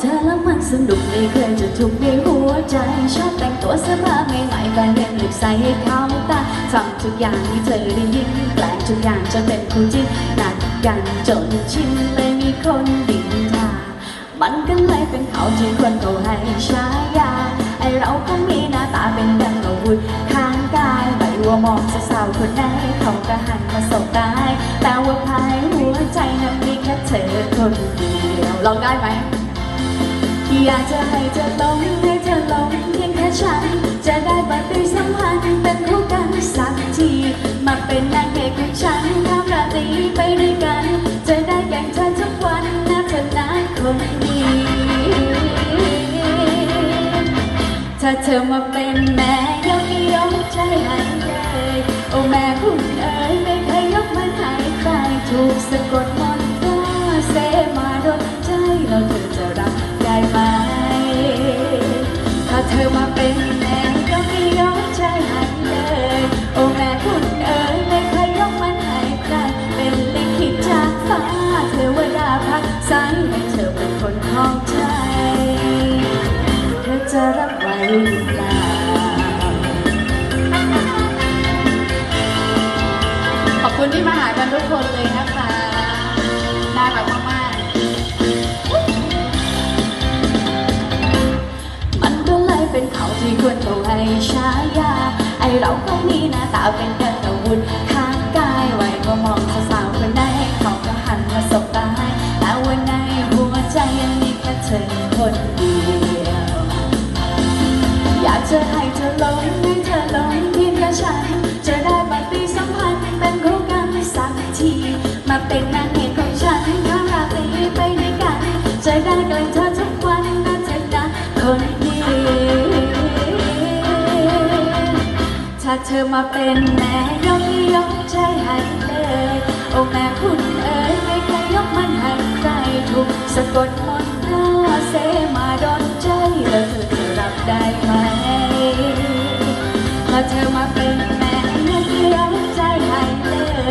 เธอแล้วมันสนุกไม่เคยจะทุกข์ในหัวใจ ชอบแต่งตัวเสื้อผ้าใหม่ๆแบรนด์เนมลิปใส่ให้เขาตาทำทุกอย่างให้เธอได้ยินแปลงทุกอย่างจะเป็นคู่จิ้นนัดกันจนชินเลยมีคนดินทามันก็เลยเป็นเขาที่คนเขาให้ฉายาไอเราก็มีหน้าตาเป็นดังอาวุธข้างกายไม่ว่ามองสาวคนไหนเขาก็หันมาสบตายแต่ว่าภายหัวใจนั้นมีแค่เธอคนเดียวลองได้ไหม อยากจะให้เธอลงให้เธอลงเพียงแค่ฉัน จะได้ปฏิสัมพันธ์เป็นคู่กันสักที มาเป็นนางเอกของฉันทำราตรีไปด้วยกัน จะได้แก่งเธอทุกวันนะเธอนะคนดีถ้าเธอมาเป็นแม่ยกยกใจให้เลยโอ้แม่คุณเอ๋ย ขอบคุณที่มาหากันทุกคนเลยนะคะ น่ารักมากมันก็เลยเป็นเขาที่ควรเขาให้ฉายา ไอเราก็มีหน้าตาเป็น จะให้เธอหลงให้เธอหลงเพียงแค่ฉัน จะได้ปฏิสัมพันธ์เป็นคู่กันสักที มาเป็นนางเอกของฉันข้าราตรีไปด้วยกัน จะได้ใกล้เธอทุกวันนะเธอนะคนดีถ้าเธอมาเป็นแม่ยกยกใจให้เลยโอ้แม่คุณเอ๋ยไม่เคยยกมันให้ใครถูกสะกดมนต์พระเสมาดนใจแล้วเธอจะรับได้ไหม ถ้าเธอมาเป็นแม่ยกยกใจให้เล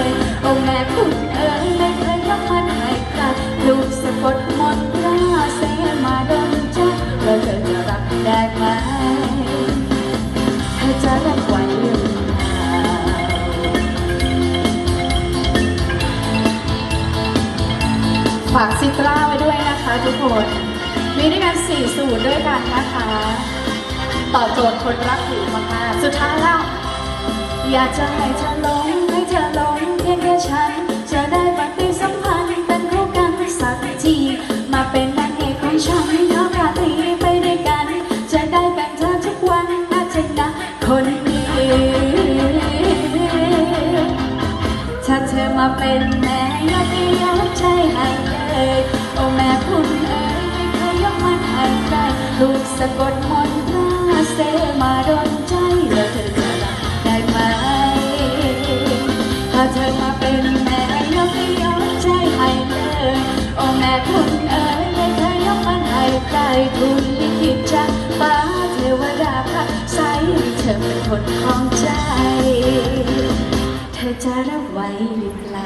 ยโอ้แม่คุณเอ๋ยไม่เคยยกมันให้ใครถูกสะกดมนต์พระเสมาดนใจแล้วเธอจะรับได้ไหมเธอจะรับไหวหรือเปล่าฝากซิตราไว้ด้วยนะคะทุกคน มีด้วยกันสี่สูตรด้วยกันนะคะ ต่อโจทย์คนรักผิวมากๆสุดท้ายแล้วอยากจะให้เธอหลงให้เธอหลงเพียงแค่ฉันจะได้ปฏิสัมพันธ์เป็นคู่กันสักที มาเป็นนางเอกของฉันทำราตรีไปด้วยกัน จะได้แบ่งเธอทุกวันนะเธอนะคนดีถ้าเธอมาเป็นแม่ยกยกใจให้เลยโอ้แม่คุณเอ๋ยไม่เคยยกมันให้ใครลูกสะกดม ม่คุณเอ๋ยไม่เคยยกมันให้ใครทุณลิขิตจากฟ้าเทวดาพระใสให้เธอเป็นคนของใจ เธอจะรับไหว้หรือเปล่า